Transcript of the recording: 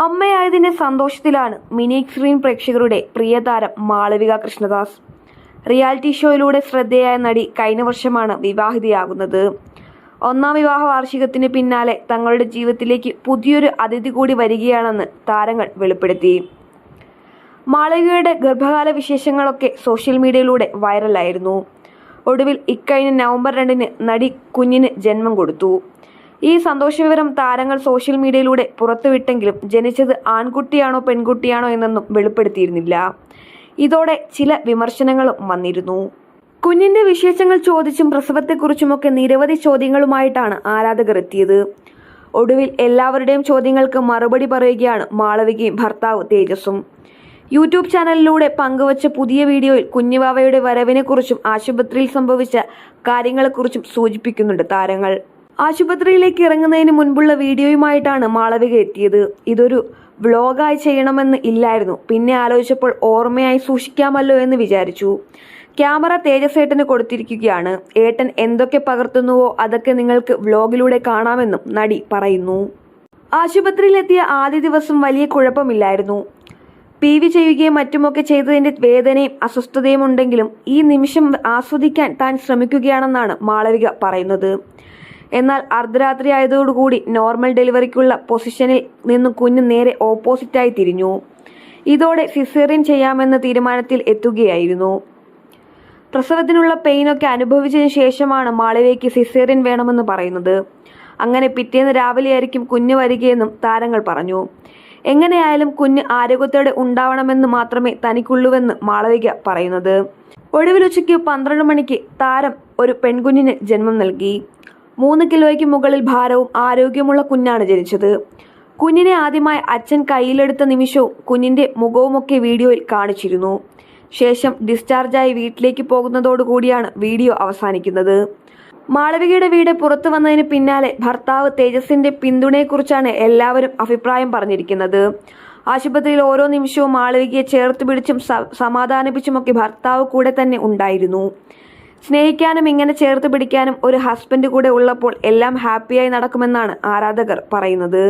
അമ്മയായതിന്റെ സന്തോഷത്തിലാണ് mini screen പ്രേക്ഷകരുടെ പ്രിയതാരം മാളവിക കൃഷ്ണദാസ്. റിയാലിറ്റി ഷോയിലൂടെ ശ്രദ്ധേയായ നടി കഴിഞ്ഞ വർഷമാണ് വിവാഹിതയാകുന്നത്. ഒന്നാം വിവാഹ വാർഷികത്തിന് പിന്നാലെ തങ്ങളുടെ ജീവിതത്തിലേക്ക് പുതിയൊരു അതിഥി കൂടി വരികയാണെന്ന് താരങ്ങൾ വെളിപ്പെടുത്തി. മാളവികയുടെ ഗർഭകാല വിശേഷങ്ങളൊക്കെ സോഷ്യൽ മീഡിയയിലൂടെ വൈറലായിരുന്നു ഒടുവിൽ ഇക്കഴിഞ്ഞ നവംബർ രണ്ടിന് നടി കുഞ്ഞിന് ജന്മം കൊടുത്തു. ഈ സന്തോഷവിവരം താരങ്ങൾ സോഷ്യൽ മീഡിയയിലൂടെ പുറത്തുവിട്ടെങ്കിലും ജനിച്ചത് ആൺകുട്ടിയാണോ പെൺകുട്ടിയാണോ എന്നൊന്നും വെളിപ്പെടുത്തിയിരുന്നില്ല. ഇതോടെ ചില വിമർശനങ്ങളും വന്നിരുന്നു. കുഞ്ഞിന്റെ വിശേഷങ്ങൾ ചോദിച്ചും പ്രസവത്തെക്കുറിച്ചുമൊക്കെ നിരവധി ചോദ്യങ്ങളുമായിട്ടാണ് ആരാധകർ എത്തിയത്. ഒടുവിൽ എല്ലാവരുടെയും ചോദ്യങ്ങൾക്ക് മറുപടി പറയുകയാണ് മാളവികയും ഭർത്താവ് തേജസ്സും. യൂട്യൂബ് ചാനലിലൂടെ പങ്കുവച്ച പുതിയ വീഡിയോയിൽ കുഞ്ഞുവാവയുടെ വരവിനെക്കുറിച്ചും ആശുപത്രിയിൽ സംഭവിച്ച കാര്യങ്ങളെക്കുറിച്ചും സൂചിപ്പിക്കുന്നുണ്ട് താരങ്ങൾ. ആശുപത്രിയിലേക്ക് ഇറങ്ങുന്നതിന് മുൻപുള്ള വീഡിയോയുമായിട്ടാണ് മാളവിക എത്തിയത്. ഇതൊരു വ്ലോഗായി ചെയ്യണമെന്ന് ഇല്ലായിരുന്നു. പിന്നെ ആലോചിച്ചപ്പോൾ ഓർമ്മയായി സൂക്ഷിക്കാമല്ലോ എന്ന് വിചാരിച്ചു. ക്യാമറ തേജസേട്ടന് കൊടുത്തിരിക്കുകയാണ്. ഏട്ടൻ എന്തൊക്കെ പകർത്തുന്നുവോ അതൊക്കെ നിങ്ങൾക്ക് വ്ലോഗിലൂടെ കാണാമെന്നും നടി പറയുന്നു. ആശുപത്രിയിലെത്തിയ ആദ്യ ദിവസം വലിയ കുഴപ്പമില്ലായിരുന്നു. പി വി ചെയ്യുകയും മറ്റുമൊക്കെ ചെയ്തതിന്റെ വേദനയും അസ്വസ്ഥതയും ഉണ്ടെങ്കിലും ഈ നിമിഷം ആസ്വദിക്കാൻ താൻ ശ്രമിക്കുകയാണെന്നാണ് മാളവിക പറയുന്നത്. എന്നാൽ അർദ്ധരാത്രി ആയതോടുകൂടി നോർമൽ ഡെലിവറിക്കുള്ള പൊസിഷനിൽ നിന്ന് കുഞ്ഞ് നേരെ ഓപ്പോസിറ്റായി തിരിഞ്ഞു. ഇതോടെ സിസേറിയൻ ചെയ്യാമെന്ന തീരുമാനത്തിൽ എത്തുകയായിരുന്നു. പ്രസവത്തിനുള്ള പെയിനൊക്കെ അനുഭവിച്ചതിന് ശേഷമാണ് മാളവികയ്ക്ക് സിസേറിയൻ വേണമെന്ന് പറയുന്നത്. അങ്ങനെ പിറ്റേന്ന് രാവിലെയായിരിക്കും കുഞ്ഞ് വരികയെന്നും താരങ്ങൾ പറഞ്ഞു. എങ്ങനെയായാലും കുഞ്ഞ് ആരോഗ്യത്തോടെ ഉണ്ടാവണമെന്ന് മാത്രമേ തനിക്കുള്ളൂവെന്ന് മാളവിക പറയുന്നത്. ഒടുവിൽ ഉച്ചയ്ക്ക് പന്ത്രണ്ട് മണിക്ക് താരം ഒരു പെൺകുഞ്ഞിന് ജന്മം നൽകി. മൂന്ന് കിലോയ്ക്ക് മുകളിൽ ഭാരവും ആരോഗ്യമുള്ള കുഞ്ഞാണ് ജനിച്ചത്. കുഞ്ഞിനെ ആദ്യമായി അച്ഛൻ കയ്യിലെടുത്ത നിമിഷവും കുഞ്ഞിന്റെ മുഖവുമൊക്കെ വീഡിയോയിൽ കാണിച്ചിരുന്നു. ശേഷം ഡിസ്ചാർജായി വീട്ടിലേക്ക് പോകുന്നതോടുകൂടിയാണ് വീഡിയോ അവസാനിക്കുന്നത്. മാളവികയുടെ വീട് പുറത്തു വന്നതിന് പിന്നാലെ ഭർത്താവ് തേജസിന്റെ പിന്തുണയെക്കുറിച്ചാണ് എല്ലാവരും അഭിപ്രായം പറഞ്ഞിരിക്കുന്നത്. ആശുപത്രിയിൽ ഓരോ നിമിഷവും മാളവികയെ ചേർത്ത് പിടിച്ചും സമാധാനിപ്പിച്ചുമൊക്കെ ഭർത്താവ് കൂടെ തന്നെ ഉണ്ടായിരുന്നു. സ്നേഹിക്കാനും ഇങ്ങനെ ചേർത്ത് പിടിക്കാനും ഒരു ഹസ്ബൻഡ് കൂടെ ഉള്ളപ്പോൾ എല്ലാം ഹാപ്പിയായി നടക്കുമെന്നാണ് ആരാധകർ പറയുന്നത്.